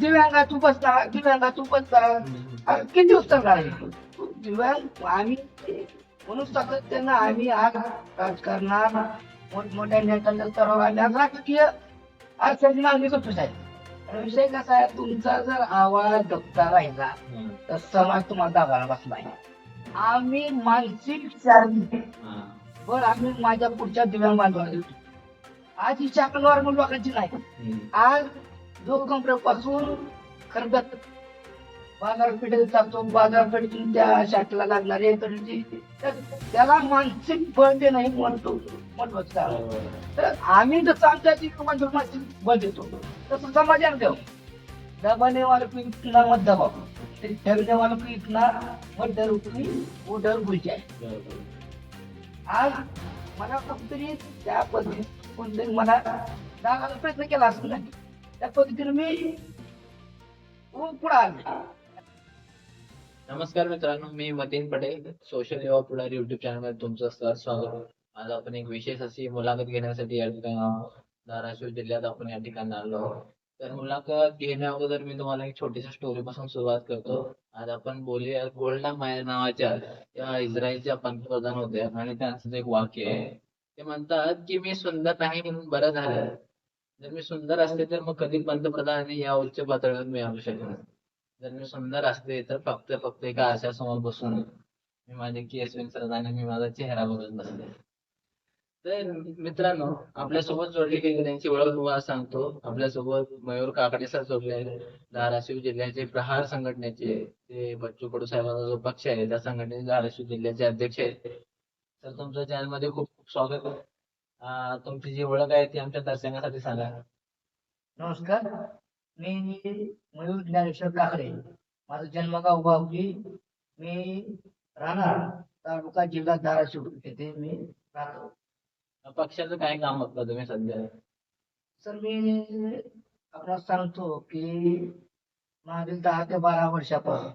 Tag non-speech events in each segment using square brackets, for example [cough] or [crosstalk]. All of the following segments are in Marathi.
दिव्यांगा तू बसला दिव्यांगा तू बसला. अरे किती दिवस राहील दिव्यांग आम्ही म्हणून सातत्यानं आम्ही आज राजकारणात मोठमोठ्या स्तरावर आम्ही आज राजकीय अडचणी मागणी करतो साहेब विषय कसा आहे तुमचा जर आवाज दबता राहिला तर समाज तुम्हाला दाबाला बसलाय आम्ही मानसिक शारीरिक पण आम्ही माझ्या पुढच्या दिव्यांग बांधवाला आज ही शाखा नॉर्मल लोकांची नाही. आज जो पासून खरबत बाजारपेठेत जातो बाजारपेठेतून त्या शाखेला लागणारे त्याला मानसिक बळ देणं हे म्हणतो महत्वाचं आहे. तर आम्ही जसं आमच्या जीवनात मानसिक बळ देतो. तसं समाजाने देऊ दबाने वाला को इतना मत दबाओ ठरने वाला को इतना मत डर उतनी वो डर भूल जाए आज मला कुठतरी त्या पद्धतीने कोणतरी मला दागायला प्रयत्न केला असं नाही. त्या पद्धतीने मी. हो, पुढे आले. नमस्कार मित्रांनो मी मतीन पटेल सोशल युवा पुढारी युट्यूब चॅनलमध्ये तुमचं सर स्वागत. आज आपण एक विशेष अशी मुलाखत घेण्यासाठी या ठिकाणी धाराशिव जिल्ह्यात आपण या ठिकाणी आलो आहोत. तर मुलाखत घेण्या अगोदर मी तुम्हाला एक छोटीशी स्टोरी पासून सुरुवात करतो. आज आपण बोलूया गोल्डा मायर नावाच्या त्या इस्रायलच्या पंतप्रधान होत्या आणि त्यांचं एक वाक्य आहे. ते म्हणतात की मी सुंदर नाही म्हणून बरं झालं. जर मी सुंदर असते तर मग कधी पंतप्रधान आणि या उच्च पातळीवर मी आणू जर मी सुंदर असते तर फक्त फक्त एका आरशासमोर बसून मी माझे केस विंचरत आणि मी माझा चेहरा बघत बसले. तर मित्रांनो आपल्यासोबत जोडले गेले त्यांची ओळख तुम्हाला सांगतो. आपल्यासोबत मयूर काकडे सर जोडले आहेत. धाराशिव जिल्ह्याचे प्रहार संघटनेचे ते बच्चू कडू साहेबांचा जो पक्ष आहे त्या संघटनेचे धाराशिव जिल्ह्याचे अध्यक्ष आहेत. तर तुमचं चॅनलमध्ये खूप खूप स्वागत आहे. तुमची जी ओळख आहे ती आमच्या दर्शनासाठी सांगा. नमस्कार मी मयूर ज्ञानेश्वर काकडे. माझं जन्मगाव गावकी मी राहणार तालुका जिल्हा धाराशिव. येथे मी राहतो. पक्षाचं काय काम बघता तुम्ही सध्या? सर मी आपणास सांगतो की मागील दहा ते बारा वर्षापासून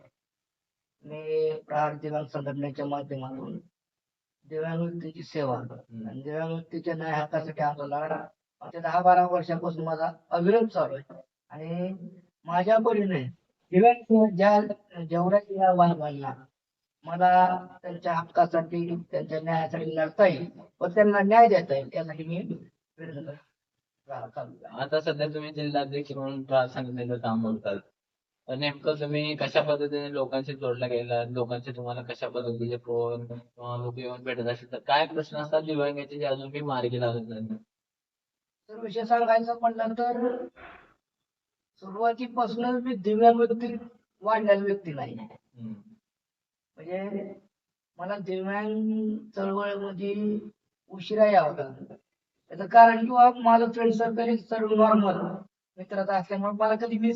मी प्रहार दिव्यांग संघटनेच्या माध्यमातून दिव्यांग व्यक्तीची सेवा आणि दिव्यांग व्यक्तीच्या न्याय हक्कासाठी आमचा लढा. मागच्या दहा बारा वर्षापासून माझा अविरत चालू आहे. आणि माझ्या परीने दिव्यांग ज्या जेवढ्या या बांधवांना मला त्यांच्या हक्कासाठी त्यांच्या न्यायासाठी लढता येईल व त्यांना न्याय देता येईल यासाठी मी. आता सध्या तुम्ही जिल्हाध्यक्ष म्हणून संघटनेचं काम तर नेमकं तुम्ही कशा पद्धतीने लोकांशी जोडला गेला लोकांचे तुम्हाला कशा पद्धतीचे फोन किंवा लोक येऊन भेटत असेल तर काय प्रश्न असतात दिव्यांगाचे जे अजून काही मार्गी लागत नाही तर विषय सांगायचं म्हटलं तर सुरुवातीपासूनच मी दिव्यांग व्यक्ती वाढलेला व्यक्ती नाही. म्हणजे मला दिव्यांग चळवळीमध्ये उशिरा यावं लागलं. त्याचं कारण किंवा माझं फ्रेंड सर्कल सर्व नॉर्मल मित्राचा असल्यामुळे मला कधी मी.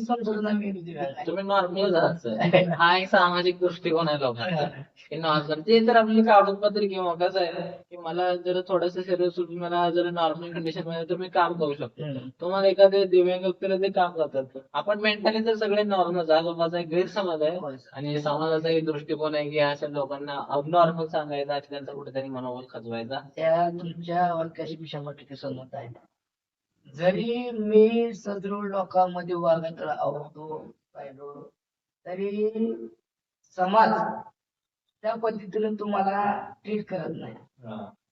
तुम्ही नॉर्मल. [laughs] हा एक सामाजिक दृष्टिकोन आहे लोकांचा. की नॉर्मल ते तर आपली कागदपत्र किंवा कसं आहे की मला जर थोडस शरीर सुटून मला जर नॉर्मल कंडिशनमध्ये तर मी काम करू शकतो. तुम्हाला एखाद्या दिव्यांग व्यक्तीला ते काम करतात. आपण मेंटली तर सगळे नॉर्मल माझा एक गैरसमज आहे. आणि समाजाचा एक दृष्टिकोन आहे की अशा लोकांना अबनॉर्मल सांगायचा त्यांचा कुठेतरी मनोबल खचवायचा. त्या तुमच्या वाक्याशी मी शंभर टक्के सहमत आहे. जरी मी सदृढ लोकांमध्ये वागत राहतो राहिलो तरी समाज त्या पद्धतीने तुम्हाला ट्रीट करत नाही.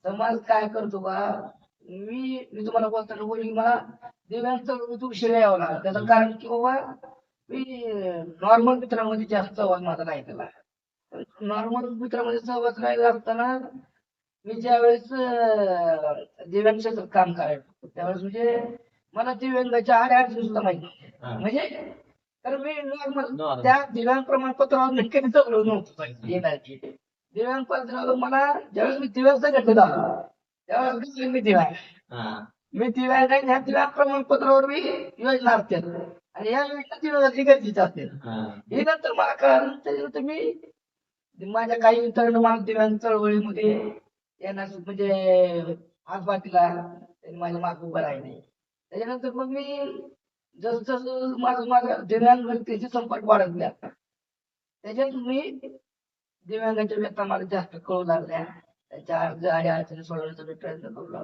समाज काय करतो का मी मी तुम्हाला बोलताना बोलली मला चळवळीत उशिरा यावं लागलं. त्याचं कारण की बाबा मी नॉर्मल मित्रामध्ये जास्त सहवास माझा नाही त्याला नॉर्मल मित्रामध्ये सहवास राहिला असताना मी ज्यावेळेस दिव्यांग क्षेत्रात काम करायचो त्यावेळेस म्हणजे मला दिव्यांगाच्या आड्या अडचणी सुद्धा माहिती. म्हणजे तर मी नॉर्मल. त्या दिव्यांग प्रमाणपत्रावर मी कधी जगलो नव्हतो दिव्यांग पत्रावर मला ज्यावेळेस मी दिव्यांग संघटनेत आलो त्यावेळेस मी- मी दिव्यांग. मी दिव्यांग आहे, ह्या दिव्यांग प्रमाणपत्रावर मी योजना असतात आणि या योजना दिव्यांगाची गरजेची असते हा. हे नंतर मला कळलं त्याच्यानंतर मी माझ्या काही मित्रांनो मला दिव्यांग चळवळीमध्ये येण्यास म्हणजे हातभातीला त्यांनी माझ्या माग उभं राहिले त्याच्यानंतर मग मी जसं जसं माझं माझं दिव्यांग व्यक्तीचे संपर्क वाढत गेला त्याच्यात मी दिव्यांगाच्या व्यथा मला जास्त कळू लागल्या. त्याच्या अर्ज आणि अडचणी सोडवण्याचा मी प्रयत्न करू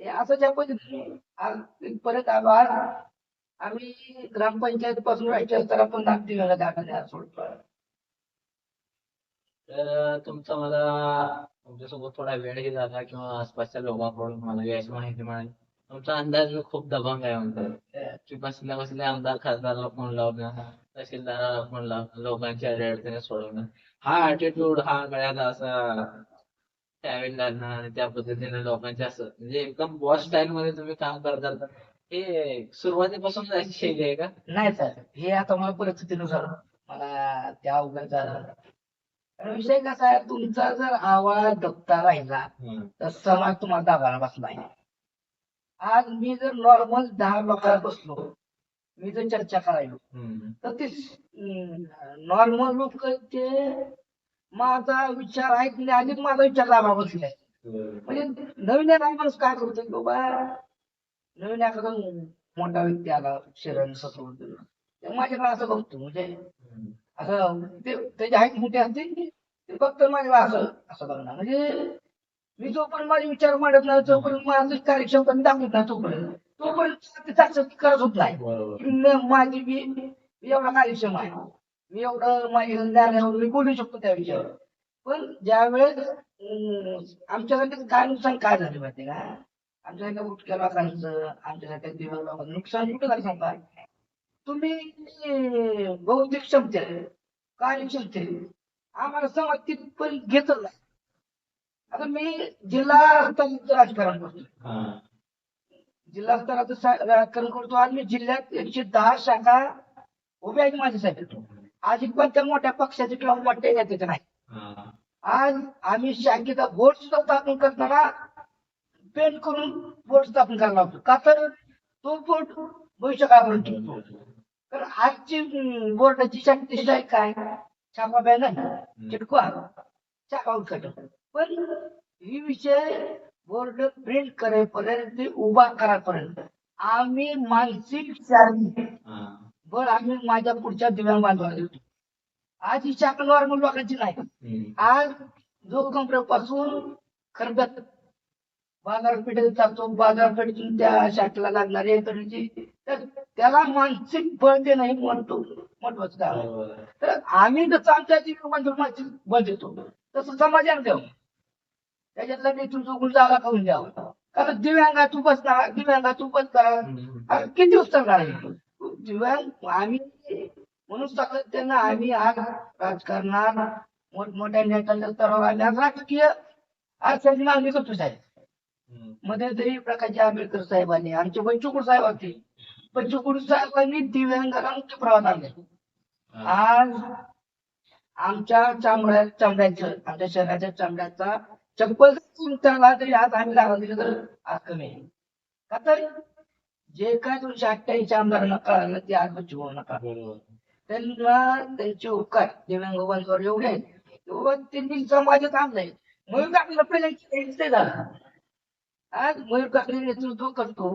हे असं ज्या पद्धतीने परत आभार आम्ही ग्रामपंचायत पासून राहायचे तर आपण नाग दिव्यांग जागा सोडतो तर तुमचा मला तुमच्यासोबत थोडा वेळही झाला किंवा आसपासच्या लोकांकडून मला याची माहिती मिळाली. तुमचा अंदाज खूप दबंग आहे म्हणतात की बसल्या बसल्या आमदार खासदाराला फोन लावणं तहसीलदाराला फोन लावणं लोकांच्या अडचणी सोडवणं. हा अटिट्यूड हा गळ्यात असा त्यावेळी घालणं आणि त्या पद्धतीने लोकांच्या असं म्हणजे एकदम बॉस स्टाईल मध्ये तुम्ही काम करतात. हे सुरुवातीपासून अशी शैली आहे का? नाही सर हे आता मला परिस्थितीनुसार मला त्या उभ्या विषय कसा आहे? तुमचा जर आवाज दबता राहिला तर समाज तुम्हाला दाबायला बसला आहे. आज मी जर नॉर्मल दहा लोकांना बसलो मी जर चर्चा करायलो. तर ते नॉर्मल लोक ते माझा विचार ऐकले आणि माझा विचार दाबा बसले म्हणजे नवीन माणूस काय करतो बाबा नवीन एखादा मोठा व्यक्ती आला शरण ते माझ्याकडे असं बघतो म्हणजे. असं ते त्याची हाईट मोठी असते ते फक्त माझ्याकडे असं असं बघणार म्हणजे मी जोपर्यंत माझे विचार मांडत नाही तोपर्यंत माझं कार्यक्षमता मी दाखवत नाही तोपर्यंत तोपर्यंत ते चाचणी करत होत नाही. माझी मी मी एवढा कार्यक्षम आहे. मी एवढं माझ्या ज्ञानावर मी बोलू शकतो त्या विषयावर. पण ज्यावेळेस आमच्यासाठी काय नुकसान काय झालं माहिती का? आमच्यासारख्या उठक्या लोकांचं आमच्यासारख्या दिव्यांग लोकांचं नुकसान कुठं झालं सांगा? तुम्ही बौद्धिक क्षमते कार्यक्षमते आम्हाला समाज तिथपर्यंत घेतच नाही. आता मी जिल्हा स्तराचं राजकारण करतो. जिल्हा स्तराचं राजकारण करतो आणि मी जिल्ह्यात एकशे दहा शाखा उभ्या आहेत माझ्यासाठी आज पण त्या मोठ्या पक्षाचे किंवा मोठ्या नेत्याचे नाही. आज आम्ही शाखेचा बोर्ड सुद्धा स्थापन करताना पेन करून बोर्ड स्थापन करायला लागतो का तर तो बोर्ड भविष्य काळापर्यंत टिकतो तर आजची बोर्डाची शक्ती आहे. काय छापा नाही चिटकवा छापा उलट पण ही विषय बोर्ड प्रिंट करेपर्यंत ते उभा करापर्यंत आम्ही मानसिक. बळ आम्ही माझ्या पुढच्या दिव्यांग बांधवाला आज ही नॉर्मल लोकांची नाही. आज जो कंपन्यापासून खरगत बाजारपेठेत जातो बाजारपेठेतून त्या शाखेला लागणारी तर त्याला मानसिक बळ देणं हे म्हणतो महत्वाचं. बरोबर. तर आम्ही जसं आमच्या मानसिक बळ देतो तसं समाजाने द्यावं त्याच्यातला नेतृत्व चुकून जागा करून द्यावं कारण दिव्यांगा तू बसणार दिव्यांगा तू बसणार किती दिवस चालणार आहे? दिव्यांग आम्ही म्हणून सातत्यानं आम्ही आज राजकारणात मोठमोठ्या नेत्यांच्या स्तरावर आले आज राजकीय आरक्षणाची मागणी करतो साहेब. मध्यंतरी प्रकाश आंबेडकर साहेबांनी आमचे पंचकुड साहेब होते. पंचकुड साहेबांनी दिव्यांगाला मुख्य प्रवास आणले. आज आमच्या चामड्या चामड्याचं आमच्या शरीराच्या चामड्याचा चप्पल त्याला तरी आज आम्ही लागला दिलं तर आज कमी आहे. का तर जे काय दोनशे अठ्ठ्याऐंशी आमदारांना कळालं ते आज बच्चू भाऊ नका. त्यांना त्यांचे उपकार दिव्यांग बांधवांवर एवढे आहेत. त्यांनी समाजात आणलंय. काकडीला प्रेझेंट ते झालं. आज मयूर काकडे नेतृत्व करतो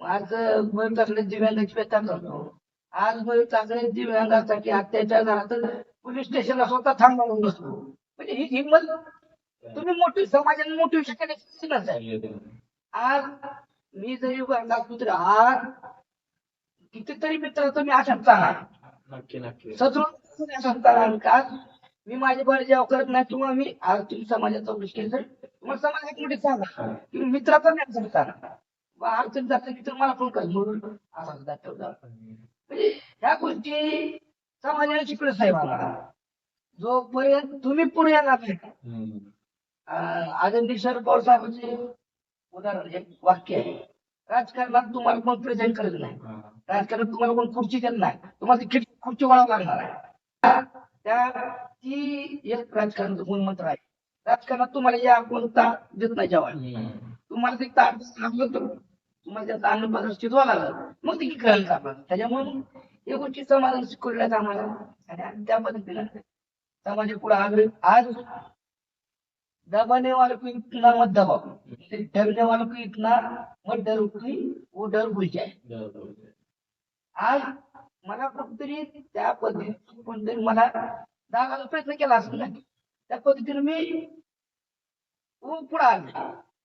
आज मयूर काकडे दिव्यांगाची व्यथा करतो. आज मयूर काकडे दिव्यांगासाठी अत्याचार झाला तर पोलीस स्टेशनला स्वतः थांबवून बसतो. म्हणजे ही हिंमत तुम्ही मोठी समाजाने मोठी शकत आज मी जरी लागतो तरी आज कितीतरी मित्र तुम्ही अशा सांगा नक्की नक्की. सदृढ असताना का मी माझे बळ जेव्हा करत नाही तुम्हाला मी आज तुम्ही समाजाचा उल्लेख केला मग समाज एक मोठी सांगा की मित्राचा नाही असं सांगा अडचण जातं की तर मला फोन कर म्हणून असा सुद्धा म्हणजे ह्या गोष्टी समाजाने शिकलं साहेब आम्हाला जोपर्यंत तुम्ही पुढे येणार नाही आनंदी सर पवार साहेबांचे उदाहरण एक वाक्य आहे. राजकारणात तुम्हाला कोण प्रेझेंट करत नाही. राजकारणात तुम्हाला कोण खुर्ची देत नाही. तुम्हाला ती खुर्ची वळावं लागणार आहे. त्या ती एक राजकारणाचं गुणमंत्र आहे. राजकारणात तुम्हाला या कोण ताट देत नाही जेव्हा. तुम्हाला ते ताट लागलं तर तुम्हाला त्याचं अन्न पदार्थ शिजवा लागलं. मग ते खेळायला लागलं. त्याच्यामुळे या गोष्टी समाजाने शिकवल्यात आम्हाला. आणि त्या पद्धतीनं समाजा पुढे आग्रह आज दबाने वाले को इतना मत दबाओ डरने वालों को इतना मत डरो की वो डर भूल जाए. आज मला कुठतरी त्या पद्धतीने कोणतरी मला दागायला प्रयत्न केला असेल ना त्या पद्धतीने मी पुढे आले.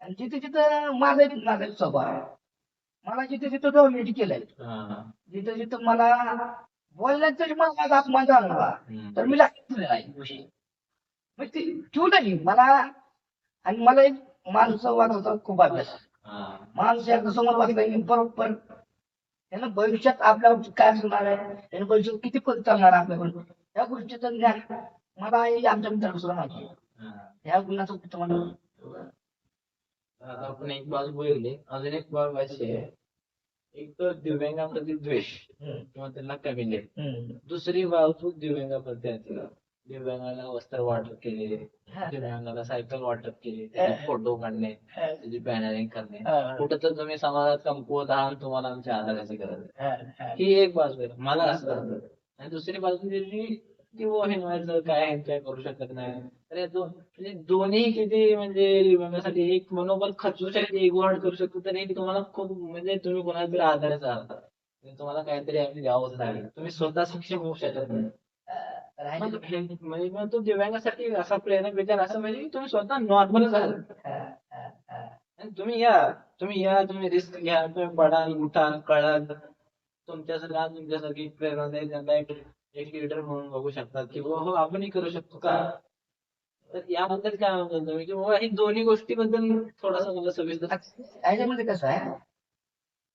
आणि जिथे जिथं माझा माझा स्वभाव आहे. मला जिथे जिथं डॉमिनेट केलंय. जिथं जिथं मला बोलण्यात जरी मला माझा अपमान. तर मी दिलेला आहे मग ते ठेवलं मला आणि मला एक माणसं वागायचा खूप अभ्यास. आहे. माणूस एकदा समोर वागला की बरोबर त्यानं भविष्यात आपल्यावर काय असणार आहे? त्यानं भविष्यात किती पद चालणार आपल्याकडून? या गोष्टीचं ज्ञान मला आहे आमच्या मित्राला सुद्धा माहिती आहे. हा. या गुणाचं तुम्हाला आता आपण एक बाजू बघितली. अजून एक बाब अशी आहे. एक तर दिव्यांगाप्रती द्वेष किंवा त्यांना कमी दुसरी बाजू दिव्यांगाप्रती असेल दिव्यांगाला वस्त्र वाटप केले. दिव्यांगाला सायकल वाटप केली. त्याचे फोटो काढणे. त्याची बॅनरिंग करणे. कुठं तर तुम्ही समाजात कमकुवत आहात तुम्हाला आमच्या आधाराची गरज आहे. ही. एक बाजू आहे. मला असं वाटतं. आणि दुसरी बाजू त्याची की वो हिंदवायचं काय एन्जॉय करू शकत नाही. तर या दोन म्हणजे दोन्ही किती म्हणजे दिव्यांगासाठी एक मनोबल खचू शकते एक वाढ करू शकतो तर एक तुम्हाला खूप म्हणजे तुम्ही कोणाला तरी आधाराचा आहात म्हणजे तुम्हाला काहीतरी आम्ही द्यावंच लागेल. तुम्ही स्वतः शिक्षक होऊ शकत नाही. म्हणजे मग तो दिव्यांगासाठी असा प्रेरणा विचार असं म्हणजे तुम्ही स्वतः नॉर्मल झाला आणि तुम्ही या तुम्ही या तुम्ही रिस्क घ्या तुम्ही पडाल उठाल कळाल. तुमच्यासारखा तुमच्यासारखी प्रेरणा द्यायला एक लीडर म्हणून बघू शकतात की हो आपणही करू शकतो का? तर याबद्दल काय म्हणतो तुम्ही? की बाबा ही दोन्ही गोष्टीबद्दल थोडासा मला सविस्तर याच्यामध्ये कसं आहे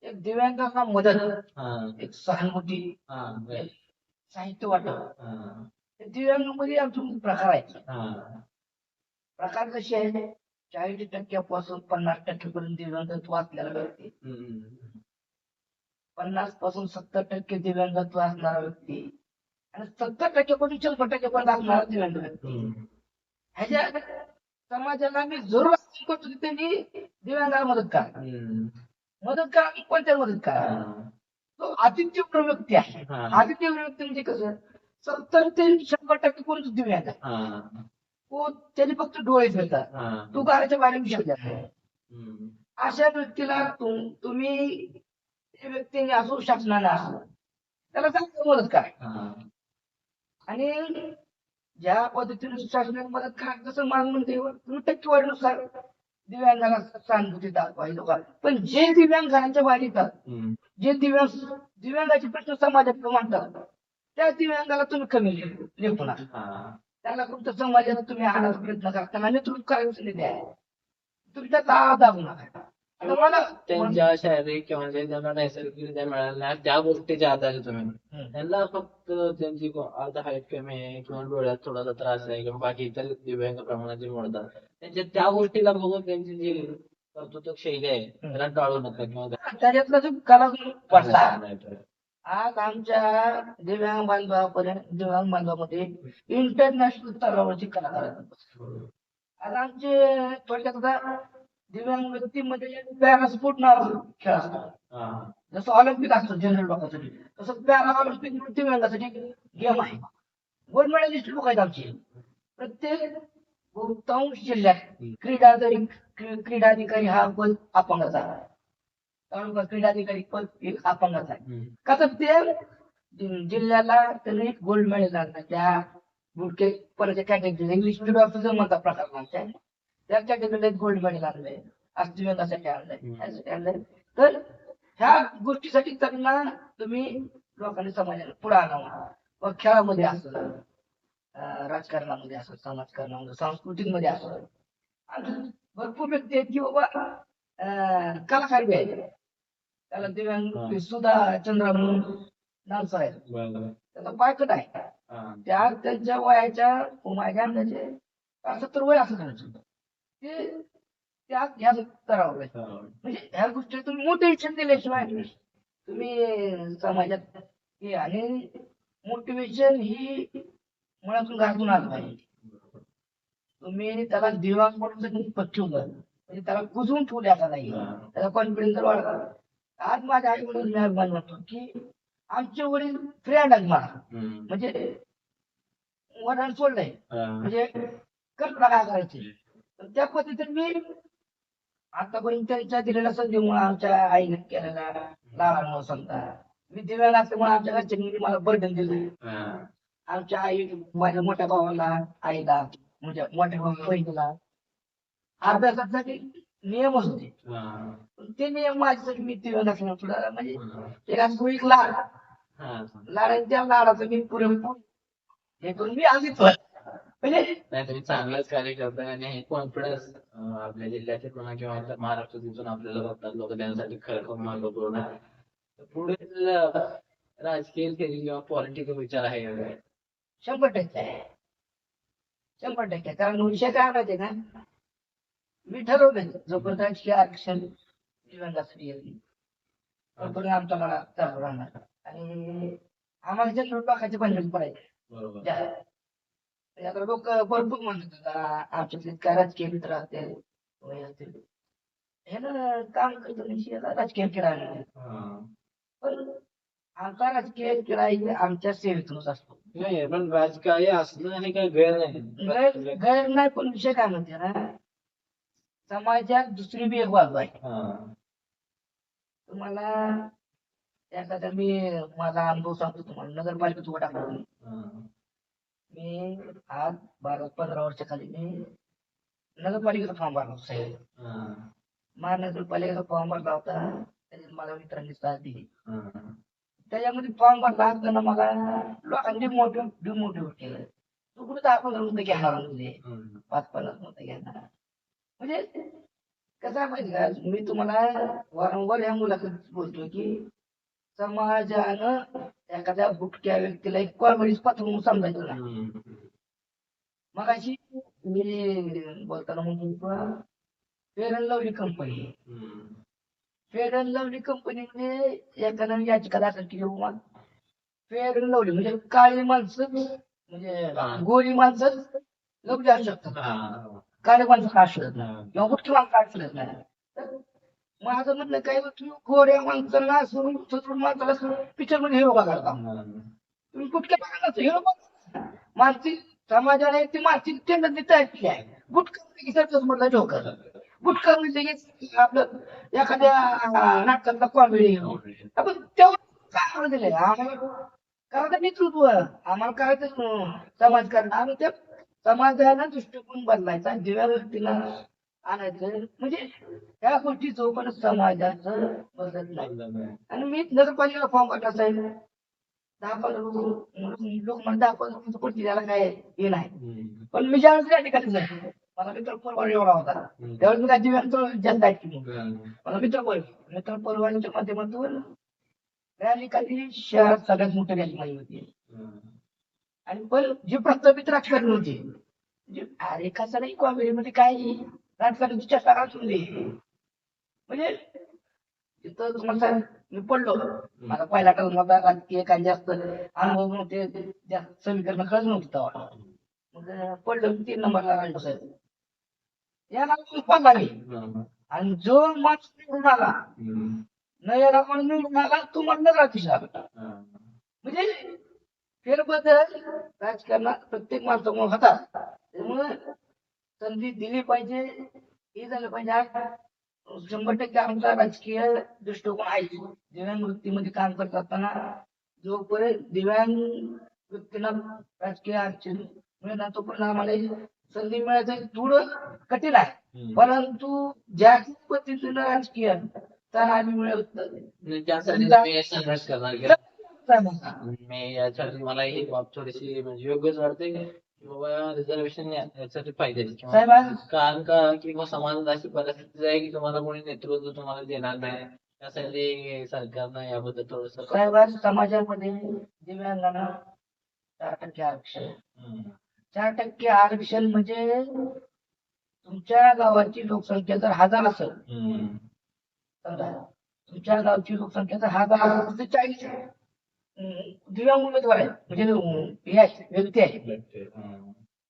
एक दिव्यांगांना मदत हा. एक सहानुभूती हा. साहित्य वाटप. दिव्यांगामध्ये आमचे प्रकार आहेत हा. प्रकार कसे आहे चाळीस टक्क्यापासून पन्नास टक्केपर्यंत दिव्यांगत्व असलेला व्यक्ती. पन्नासपासून सत्तर टक्के दिव्यांगत्व असणारा व्यक्ती सत्तर शंभर टक्केपर्यंत असणारा दिव्यांग व्यक्ती हम्म. ह्याच्या समाजाला मी जरूर करतो की त्यांनी दिव्यांगाला मदत करा. मदत करा की कोणत्या मदत करा. तो अतितीव्र व्यक्ती आहे. अतितीव्र व्यक्ती म्हणजे कसं सत्तर ते शंभर टक्के कोणीच दिव्यांग हा. तो त्याने फक्त डोळे फिरतात. तू घराच्या बाहेर हम्म. अशा व्यक्तीला तुम- तुम्ही त्या व्यक्तीने असो शासनाने असो त्याला चांगली मदत करा. आणि ज्या पद्धतीने शासनाने मदत करा तसं मला म्हणते तुम्ही टक्केवारीनुसार दिव्यांगाला सहानुभूती दाखवायची लोकांना पण जे दिव्यांग घराच्या बाहेर येतात. जे दिव्यांग दिव्यांगाचे प्रश्न समाजात मांडतात त्या दिव्यांगाला तुम्ही कमी ले- लेखू नका हा. त्याला तुमच्या समाजाला तुम्ही आणायचा प्रयत्न करा त्यांना नेतृत्व करायचं नाही द्या तुम्ही त्याचा आता मला त्यांच्या शारीरिक किंवा जे त्यांना नैसर्गिकरित्या मिळाल्या त्या गोष्टीच्या आधारे तुम्ही. त्यांना फक्त त्यांची आता हाईट कमी आहे किंवा डोळ्यात थोडासा त्रास आहे किंवा बाकी इतर दिव्यांग प्रमाणात जे मोडतात त्यांच्या त्या गोष्टीला बघून त्यांची जी कर्तृत्व शैली आहे त्याला टाळू नका किंवा त्याच्यातला जो कलागुण तर. आज आमच्या दिव्यांग बांधवापर्यंत दिव्यांग बांधवामध्ये इंटरनॅशनल स्तरावरची कलाकार. आज आमचे थोडक्यात आता दिव्यांग व्यक्तीमध्ये पॅरास्पोर्ट नावाचा खेळ असतो हा. जसं ऑलिम्पिक असतं जनरल लोकांसाठी तसं पॅरा ऑलिम्पिक दिव्यांगासाठी गेम आहे. गोल्ड मेडलिस्ट लोक आहेत आमचे. प्रत्येक बहुतांश जिल्ह्यात क्रीडाधिकारी क्री- क्रीडाधिकारी हा पद अपंगाचा आहे. तालुका क्रीडाधिकारी पद एक अपंगाचा आहे. का तर ते जिल्ह्याला त्यांनी गोल्ड मेडल त्या बुटके परत कॅटेगरी इंग्लिश मिडियम ऑफिसर म्हणतात प्रकार आमच्या त्या कॅटेगरीला गोल्ड मेडल हम्म. यासाठी आणलंय तर ह्या गोष्टीसाठी त्यांना तुम्ही लोकांनी समाजाला पुढे आणावं. मग खेळामध्ये असं राजकारणामध्ये असं समाजकारणामध्ये सांस्कृतिकमध्ये असं. भरपूर व्यक्ती आहेत की बाबा कलाकार बी आहेत. त्याला दिव्यांग. सुद्धा चंद्र म्हणून नाव आहे. बरं. त्याचा पायकट आहे. त्या त्यांच्या वयाच्या माझ्या अंदाजे सत्तर वय असं त्यांचं ते त्या आहे. हा. म्हणजे ह्या गोष्टी तुम्ही मोटिवेशन दिल्याशिवाय तुम्ही समाजात हे आणि मोटिवेशन ही मुळातून घातून आलं पाहिजे तुम्ही त्याला दिवा म्हणून ठेवलं म्हणजे त्याला कुजून ठेवले आता नाही. त्याचा कॉन्फिडन्स वाढला आज माझ्या आई वडील मी अभिमान मानतो की आमचे वडील फ्रेंड आहेत मला. म्हणजे वडिलांनी सोडलंय. म्हणजे कर तुला काय करायचे त्या पद्धतीने मी आतापर्यंत त्यांच्या दिलेल्या संधीमुळे आमच्या आईने केलेला लाभांमुळे समजा मी दिव्यांग असल्यामुळे आमच्या घरच्यांनी मला बर्डन दिलं हा. आमच्या आई माझ्या मोठ्या भावाला आईला म्हणजे मोठ्या भाऊ बहिणीला अभ्यासासाठी नियम होते हा. ते नियम माझ्यासाठी मी दिवे नसणार तुला म्हणजे एक असं एक लाड हा. लाडाच्या त्या लाडाचं मी पुरेपूर हे करून मी आधीच नाही तुम्ही चांगलंच कार्य करताय आणि हे कॉन्फिडन्स आपल्या जिल्ह्याचे म्हणा किंवा आपल्या महाराष्ट्रात जिथून आपल्याला बघतात लोक त्यांच्यासाठी खरं महत्त्वपूर्ण आहे. तर पुढील राजकीय किंवा पॉलिटिकल विचार आहे? शंभर टक्के आहे. शंभर टक्के. कारण विषय काय माहितीये का मी ठरवलं जोपर्यंत राजकीय आरक्षण दिव्यांगासाठी येईल तोपर्यंत आमचा मला चालू राहणार. आणि आम्हाला जे लोकांचे बंधन पडायचे बरोबर. आता लोक भरपूर म्हणतात आता आमच्यातले काय राजकीय मित्र असतील वय असतील. हे ना काम करतो राजकीय हा. पण आमचा राजकीय किराया आमच्या सेवेतूनच असतो. नाही पण राजकार्य असणं हे काय गैर नाही. गैर नाही पण विषय काय म्हणते ना समाजात दुसरी बी एक बाजू आहे. तुम्हाला एखादा मी माझा अनुभव सांगतो तुम्हाला नगरपालिकेत उभा टाकला मी. आज बारा पंधरा वर्षाखाली मी नगरपालिकेचा फॉर्म भरला होता साहेब. महानगरपालिकेचा फॉर्म भरला होता त्याच्यात मला मित्रांनी साथ दिली. त्याच्यामध्ये फॉर्म भरला असताना मला लोकांनी डिमोटिव्ह डिमोटिव्ह केलं तू कुठे दहा पंधरा रुपये घेणार म्हणजे. पाच पन्नास रुपये घेणार म्हणजे कसं आहे माहिती का मी तुम्हाला वारंवार या मुलाखतीत बोलतो की समाजानं एखाद्या बुटक्या व्यक्तीला एक कॉमेडीच पात्र म्हणून समजायचं हम्म. मग अशी मी बोलताना म्हणतो fair and lovely company. Fair and lovely कंपनीने एखाद्या याचिका दाखल केली बाबा फेअर अँड लवली म्हणजे काळी माणसं म्हणजे. गोरी माणसं लवली असू शकतात. काळे माणसं का शकत नाही. किंवा कुठली माणसं का शकत नाही माझं म्हणणं काय तुम्ही गोऱ्या माणसाला सरून सदृढ माणसाला पिक्चरमध्ये हिरो बघायला तुम्ही कुठल्या बघायला हिरो बघा. मानसिक समाजाला ती मानसिक टेंडन्सी तयार आहे. गुटखा म्हटलं जोकर गुटका म्हणजे, म्हणजे आपलं एखाद्या नाटकातला कॉमेडी आपण तेव्हा काय दिले आम्हाला करायचं नेतृत्व. आम्हाला करायचं समाजकारण आम्ही त्या समाजाला दृष्टिकोन बदलायचा दिव्या व्यक्तीला आणायचं म्हणजे त्या गोष्टी जोपर्यंत समाजाचं बदलत नाही. आणि मी नगरपालिकेला फॉर्म भरला साहेब दहा पंधरा लोक म्हणतात दहा पंधरा पडतील त्याला काय हे नाही. पण मी ज्यावेळेस त्या ठिकाणी जाईल मला मित्र परवाना एवढा होता. त्यावेळेस मी दिव्यांचं जनता ऐकली मला मित्र परिवार मित्र परिवाराच्या माध्यमातून रॅली काढली शहरात सगळ्यात मोठी रॅली माझी होती. आणि पण जी प्रस्थापित राजकारण होती म्हणजे अरे कसं नाही कॉमेडी मध्ये काय? राजकारण चर्चा असून दे म्हणजे तिथं तुम्हाला सांग, मी पडलो. माझा पहिला टर्म होता राजकीय काही जास्त अनुभव नव्हते जास्त समीकरण कळत नव्हतं तेव्हा. मग पडलो मी तीन नंबरला राहिलो साहेब. याला पडला मी आणि जो माणूस निवडून आला न याला माणूस निवडून आला तो म्हणणार राहते म्हणजे फेरबदल राजकारणात प्रत्येक माणसामुळे होतात. त्यामुळे संधी दिली पाहिजे. हे झालं पाहिजे. आज शंभर टक्के आमचा राजकीय दृष्टिकोन आहे. दिव्यांग वृत्तीमध्ये काम करत असताना जोपर्यंत दिव्यांग व्यक्तीला राजकीय अडचण मिळणार तोपर्यंत आम्हाला ही संधी मिळायचं थोडं कठीण आहे. परंतु ज्या पद्धतीनं राजकीय तर आम्ही मिळवत त्यासाठी संघर्ष करणार की मी याच्यासाठी मला ही बाब थोडीशी म्हणजे योग्यच वाटते. बाबा रिझर्वेशन यासाठी पाहिजे. कारण का? किंवा समाजात अशी परिस्थिती आहे की तुम्हाला कोणी नेतृत्व तुम्हाला देणार नाही. त्यासाठी सरकारनं याबद्दल थोडस साहेब आज समाजामध्ये दिव्यांगांना चार टक्के आरक्षण. चार टक्के आरक्षण म्हणजे तुमच्या गावाची लोकसंख्या जर हजार असेल तुमच्या गावची लोकसंख्या जर हजार असेल तर चाळीस अं, दिव्यांग उमेदवार आहेत म्हणजे हे आहेत, व्यक्ती आहेत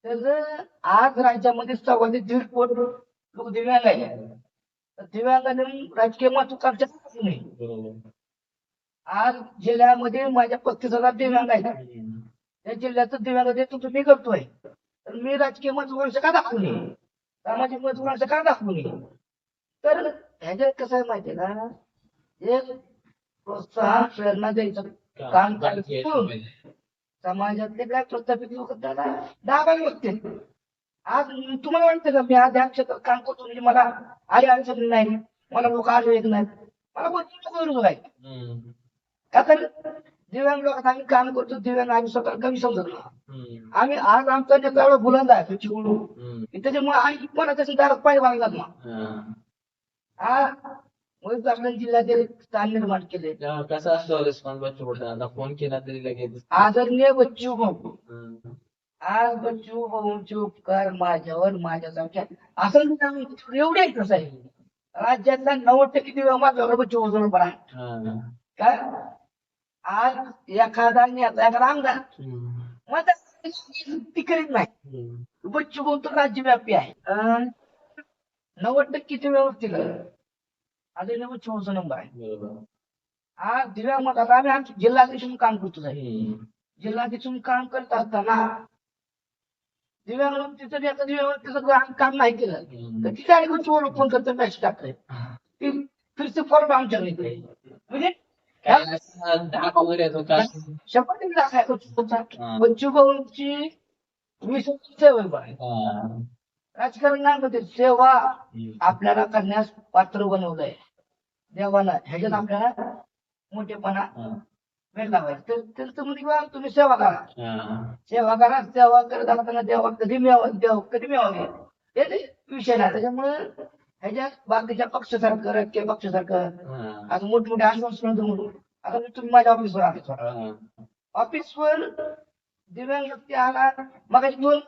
तर आज राज्यामध्ये ते दीड कोट लोक दिव्यांग आहेत दिव्यांगाने राजकीय महत्वाकांक्षा नाही आज जिल्ह्यामध्ये माझ्या पस्तीस हजार दिव्यांग आहेत या जिल्ह्याचं दिव्यांग नेतृत्व मी करतोय तर मी राजकीय महत्वाकांक्षा का दाखवू नये सामाजिक महत्वाकांक्षा का दाखवू नये तर ह्याच्यात कसं आहे माहितीये का एक प्रोत्साहन प्रेरणा द्यायचं काम समाजातले काय प्रस्थापित लोक त्याला डागा बघतील आज तुम्हाला वाटतं का मी आज या क्षेत्रात काम करतो म्हणजे मला आले अडचण नाही. मला लोक आले येत नाहीत. मला कोणती गरज आहे. का तर दिव्यांग लोकात आम्ही काम करतो दिव्यांग आम्ही स्वतः कमी समजत. नाही. आम्ही आज आमचा नेता एवढा बुलंद आहे चिवडू. त्याच्यामुळे आम्ही कोणा त्याच्या दारात पाणी बांधतात ना मुळीपासून जिल्ह्यातील स्थान निर्माण केले. कसा असतो रिस्पॉन्स बच्चू आता फोन केला तरी लगेच? आदरणीय बच्चू भाऊ. आज बच्चू भाऊ चूप कर माझ्यावर माझ्यासारख्या असं नाही एवढे कसं आहे राज्यातला नव्वद टक्के दिव्या माझ्यावर बच्चू भाऊ बरा. काय आज एखादा नेता एखादा आमदार. मग ती करीत नाही. बच्चू भाऊ तर राज्यव्यापी आहे. नव्वद टक्के बच्चू भाऊचा नंबर आहे बरोबर आज दिव्या मतात आम्ही आमच्या जिल्हाध्यक्ष म्हणून काम करतो साहेब. हम्म. जिल्हाध्यक्ष म्हणून काम करत असताना दिव्यांग तिचं आता दिव्यांग तिचं काम- काम नाही केलं. तर आणि कोणची ओळख फोन करतो ती फॉर्म आमच्याकडे. म्हणजे वगैरे येतो शंभर टक्के दाखवायचा हा. सेवा आहे. हा. राजकारणामध्ये सेवा. आपल्याला करण्यास पात्र बनवलंय देवाला ह्याच्यात आपल्याला मोठेपणा. भेटला पाहिजे तर त्यांचं म्हणजे बा, तुम्ही सेवा करा. सेवा करा सेवा करत असताना देवा कधी मिळावं देव कधी मिळावं हे विषय नाही त्याच्यामुळे ह्याच्यात बाकीच्या पक्षासारखं राजकीय पक्षासारखं. असं मोठमोठे आश्वासन आता मी तुम्ही माझ्या ऑफिसवर हा. ऑफिसवर दिव्यांग व्यक्ती आला. मग दोन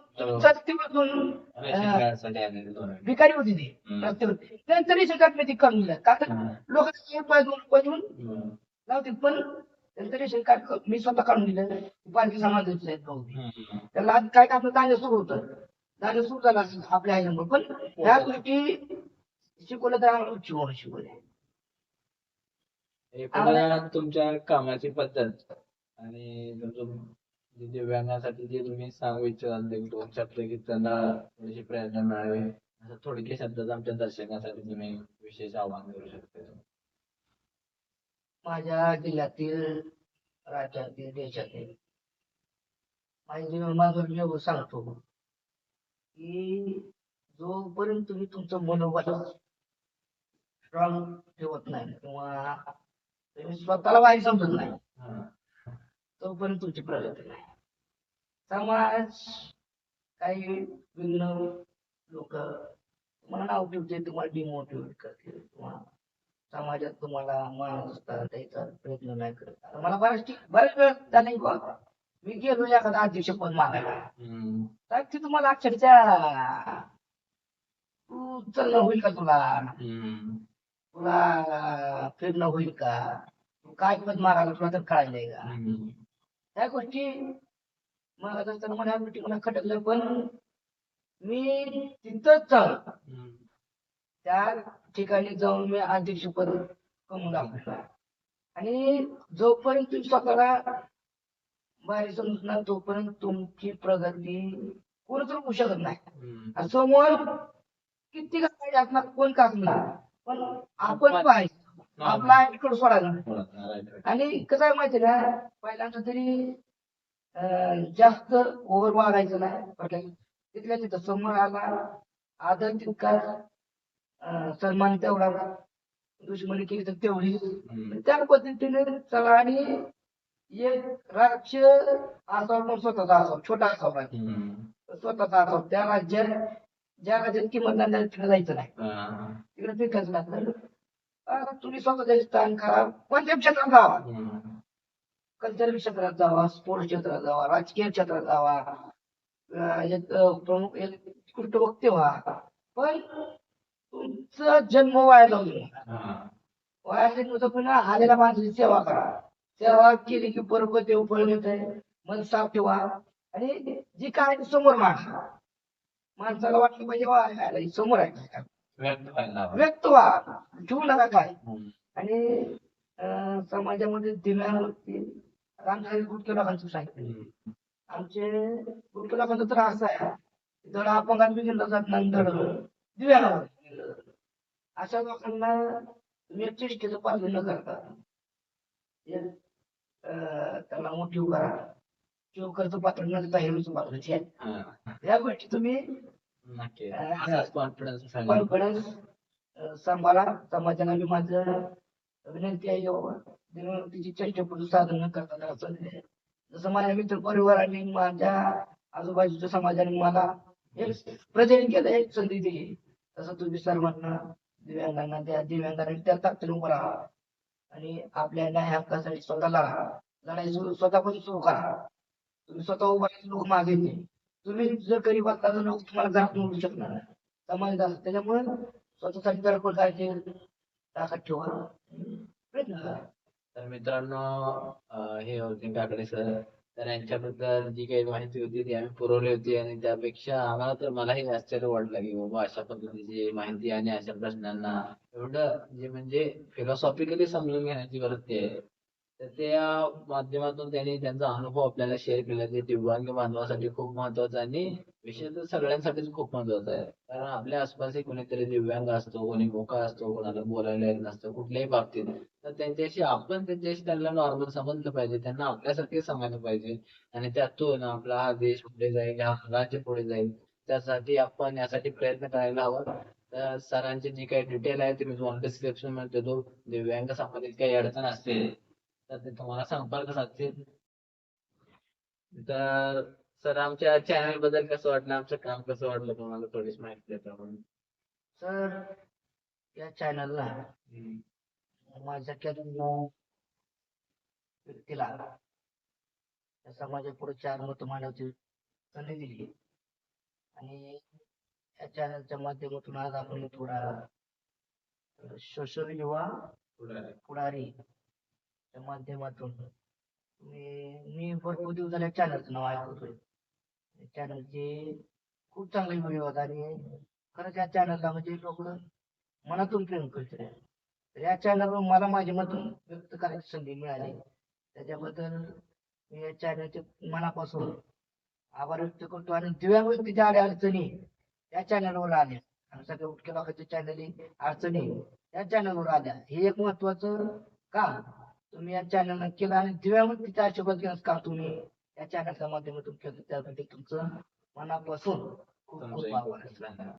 तिकडे दोन अं, दोन. भिकारी होती ती. हम्म. रस्त्यावरती. कार्ड मी ती काढून दिलं. का तर हा. लोक रुपये दोन रुपये देऊन हम्म. लावतील पण कार्ड मी स्वतः काढून दिलं. आहेत भाऊ. हम्म. त्याला आज काय आपलं कार्य सुरू होतं. कार्य सुरू झालं असेल आपल्या आईमुळे पण ह्या गोष्टी शिकवलं तर आम्हाला शिकवलं. शिकवले एकूण तुमच्या कामाची पद्धत आणि तुमचं दिव्यांगासाठी जे तुम्ही सांगू इच्छिता एक दोन शब्द की त्यांना थोडीशी प्रेरणा मिळावी असं थोडक्या शब्दात आमच्या दर्शकासाठी तुम्ही विशेष आव्हान करू शकता. माझ्या जिल्ह्यातील राज्यातील देशातील माझे मी सांगतो. की जोपर्यंत तुम्ही तुमचं मनोबल स्ट्रॉंग ठेवत नाही किंवा तुम्ही स्वतःला वाईट समजत नाही हा. तोपर्यंत तुमची प्रगती नाही. समाज काही भिन्न लोक तुम्हाला नाव ठेवते तुम्हाला डिमोटिवेट करते किंवा समाजात तुम्हाला मान असतात द्यायचा प्रयत्न नाही करत. मला बऱ्याच बऱ्याच वेळ बा मी गेलो एखादा अध्यक्ष पद मागायला. तर ते तुम्हाला अक्षरशः तू चलणं होईल का तुला. तुला फिरणं होईल का? तू काय पद मागायला तुला तर कळायलंय का? त्या गोष्टी? मला तर मला गोष्टी मला खटकल्या पण मी तिथंच हम्म. त्या ठिकाणी जाऊन मी अध्यक्षपद कमवून दाखवलं. आणि जोपर्यंत तुम्ही स्वतःला बाहेर समजणार तोपर्यंत तुमची प्रगती कोणच होऊ शकत नाही. समोर किती काही असणार कोण का असणार पण आपण पाहिजे आपला ऍटिट्यूड सोडायला. आणि कसं आहे माहिती ना पहिल्यांदा तरी जास्त ओव्हर वागायचं नाही पटलं. तिथल्या तिथं समोर आला आदर तितका सन्मान तेवढा दुश्मनी केली तर तेवढी. त्या पद्धतीने चला आणि एक राज्य असावं पण स्वतःचा असावं छोटा असावा हम्म. स्वतःचा असावं त्या राज्यात ज्या राज्यात किंमत नाही तिकडे जायचं नाही हा. तिकडे पिकच लागलं तुम्ही स्वतःचे स्थान करा कोणत्या क्षेत्रात जावा. कल्चरल क्षेत्रात जावा स्पोर्ट्स क्षेत्रात जावा राजकीय क्षेत्रात जावा. एक प्रमुख एक उत्कृष्ट वक्ते व्हा. पण तुमचा जन्म वाया जाऊ नये. वाया जन्म पुन्हा आलेल्या माणसाची सेवा करा. सेवा केली की बरोबर देव फळ मिळत मन साफ ठेवा. आणि जी काय समोर मांडा. माणसाला वाटलं पाहिजे वा समोर आहे. व्यक्त व्हा ठेवू नका काय हम्म. आणि समाजामध्ये दिव्यांवरती आमच्या गुटके लोकांचं सांगितलं हम्म. आमचे गुटके लोकांचं तर असं आहे धड अपंगात बी गेलं जात नाही धड दिव्यांवर अशा लोकांना चेष्टेचं पालन न करता त्याला मोठी उभा चोकरचं पात्र न देता हेरूचं पात्र. हा. या गोष्टी तुम्ही नक्की. अं, असाच कॉन्फिडन्स कॉन्फिडन्स सांभाळा. समाजाला मी माझं विनंती आहे साधन. जसं माझ्या मित्र परिवाराने माझ्या आजूबाजूच्या समाजाने मला एक प्रेझेंट केलं एक संधी दिली. तसं तुम्ही सर्वांना दिव्यांगांना त्या दिव्यांगांना त्या ताकदीने उभं राहा. आणि आपल्या न्याय हक्कासाठी स्वतः लढा लढाई सुरू स्वतःपासून सुरू करा. तुम्ही स्वतः उभा लोक मागे येतील. तुम्ही जर गरीब असता तर लोक तुम्हाला घरात मिळू शकणार. नाही. समाज त्याच्यामुळे स्वतःसाठी जर करायचे ताकद ठेवा. प्रयत्न करा. तर मित्रांनो अं, हे होते काकडे सर तर यांच्याबद्दल जी काही माहिती होती ती आम्ही पुरवली होती आणि त्यापेक्षा आम्हाला तर मलाही आश्चर्य वाटलं की बाबा अशा पद्धतीची माहिती आणि अशा प्रश्नांना एवढं जे म्हणजे फिलॉसॉफिकली समजून घेण्याची गरज आहे. तर त्या माध्यमातून त्यांनी त्यांचा अनुभव आपल्याला शेअर केला. ते दिव्यांग बांधवासाठी खूप महत्वाचं आणि विषय तर सगळ्यांसाठीच खूप महत्त्वाचा आहे. कारण आपल्या आसपासही कोणीतरी दिव्यांग असतो कोणी मोका असतो कोणाला बोलायला येत नसतं कुठल्याही बाबतीत. तर त्यांच्याशी आपण त्यांच्याशी त्यांना नॉर्मल समजलं पाहिजे. त्यांना आपल्यासारखे समजलं पाहिजे. आणि त्यातून आपला हा देश पुढे जाईल हा राज्य पुढे जाईल. त्यासाठी आपण यासाठी प्रयत्न करायला हवा. तर सरांचे जे काही डिटेल आहे ते मी तुम्हाला डिस्क्रिप्शनमध्ये देतो. दिव्यांग संबंधित काही अडचण असते तर ते तुम्हाला संपर्क साधतील. तर सर आमच्या चॅनलबद्दल कसं वाटलं? आमचं काम कसं वाटलं? तुम्हाला थोडीशी माहिती देता म्हणून तर या चॅनलला माझ्या केलेल्या व्यक्तीला या समाजापुढे चार मत मांडवची संधी दिली. आणि या चॅनलच्या माध्यमातून आज आपण थोडा सोशल युवा पुढे पुढारी च्या माध्यमातून. मी मी भरपूर दिवस झाले चॅनलचं नाव ऐकतोय. चॅनलचे खूप चांगले व्हिडिओ आहेत आणि खरंच या चॅनलला म्हणजे लोक मनातून प्रेम करते तर या चॅनलवर मला माझ्या मत व्यक्त करायची संधी मिळाली. त्याच्याबद्दल मी या चॅनलचे मनापासून आभार व्यक्त करतो आणि दिव्यांग व्यक्तीच्या आड्या अडचणी या चॅनलवर आल्या. आणि सगळ्या उठके लोकांच्या चॅनल अडचणी या चॅनलवर आल्या. हे एक महत्वाचं काम तुम्ही या चॅनलला केलं आणि दिव्यांग व्यक्तीच्या आशीर्वाद घेण्याचं काम तुम्ही या चॅनलच्या माध्यमातून केलं? त्यासाठी तुमचं मनापासून खूप खूप आभार.